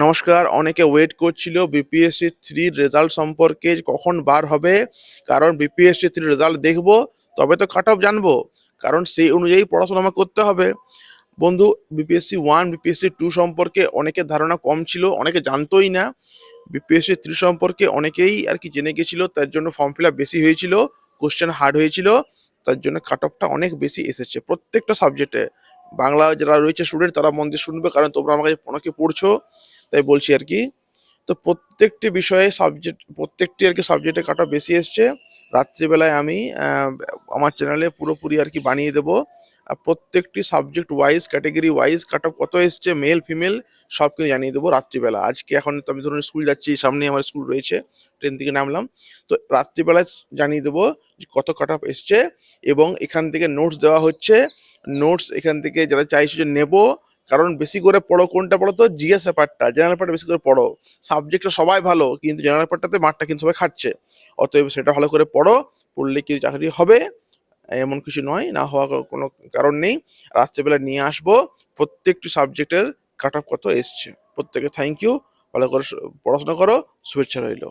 নমস্কার, অনেকে ওয়েট করছিল বিপিএসসি থ্রির রেজাল্ট সম্পর্কে কখন বার হবে, কারণ বিপিএসসি থ্রির রেজাল্ট দেখব, তবে তো কাট অফ জানব, কারণ সেই অনুযায়ী পড়াশোনা আমার করতে হবে। বন্ধু বিপিএসসি ওয়ান বিপিএসসি টু সম্পর্কে অনেকের ধারণা কম ছিল, অনেকে জানতোই না। বিপিএসসি থ্রি সম্পর্কে অনেকেই আর কি জেনে গেছিল, তার জন্য ফর্ম ফিল বেশি হয়েছিল কোশ্চেন হার্ড হয়েছিল, তার জন্য কাট অফটা অনেক বেশি এসেছে প্রত্যেকটা সাবজেক্টে বাংলা যারা রয়েছে স্টুডেন্ট তারা মন দিয়ে শুনবে, কারণ তোমরা আমাকে অনেকে পড়ছো। তাই বলছি আর কি। তো প্রত্যেকটি বিষয়ে সাবজেক্ট প্রত্যেকটি আর কি সাবজেক্টে কাটা বেশি এসছে। রাত্রিবেলায় আমি আমার চ্যানেলে পুরোপুরি আর কি বানিয়ে দেবো। আর প্রত্যেকটি subject wise category wise cut কত এসছে মেল ফিমেল সব কিছু জানিয়ে দেবো রাত্রিবেলা। আজকে এখন তো আমি ধরুন স্কুল যাচ্ছি সামনে আমার স্কুল রয়েছে ট্রেন থেকে নামলাম। তো রাত্রিবেলায় জানিয়ে দেবো যে কত কাট এসছে এবং এখান থেকে নোটস দেওয়া হচ্ছে। নোটস এখান থেকে যারা চাইছে যে নেব কারণ বেশি করে পড়ো কোনটা পড়ো তো জিএস পেপারটা জেনারেল পেপারটা বেশি করে পড়ো। সাবজেক্টটা সবাই ভালো, কিন্তু জেনারেল পেপারটাতে মাঠটা কিন্তু সবাই খাচ্ছে। অতএব সেটা ভালো করে পড়ো, পড়লে কি চাকরি হবে, এমন কিছু নয়, না হওয়া কোনো কারণ নেই। রাত্রেবেলা নিয়ে আসব, প্রত্যেকটি সাবজেক্টের কাট অফ কত এসছে। প্রত্যেকে থ্যাংক ইউ ভালো করে পড়াশোনা করো, শুভেচ্ছা রইল।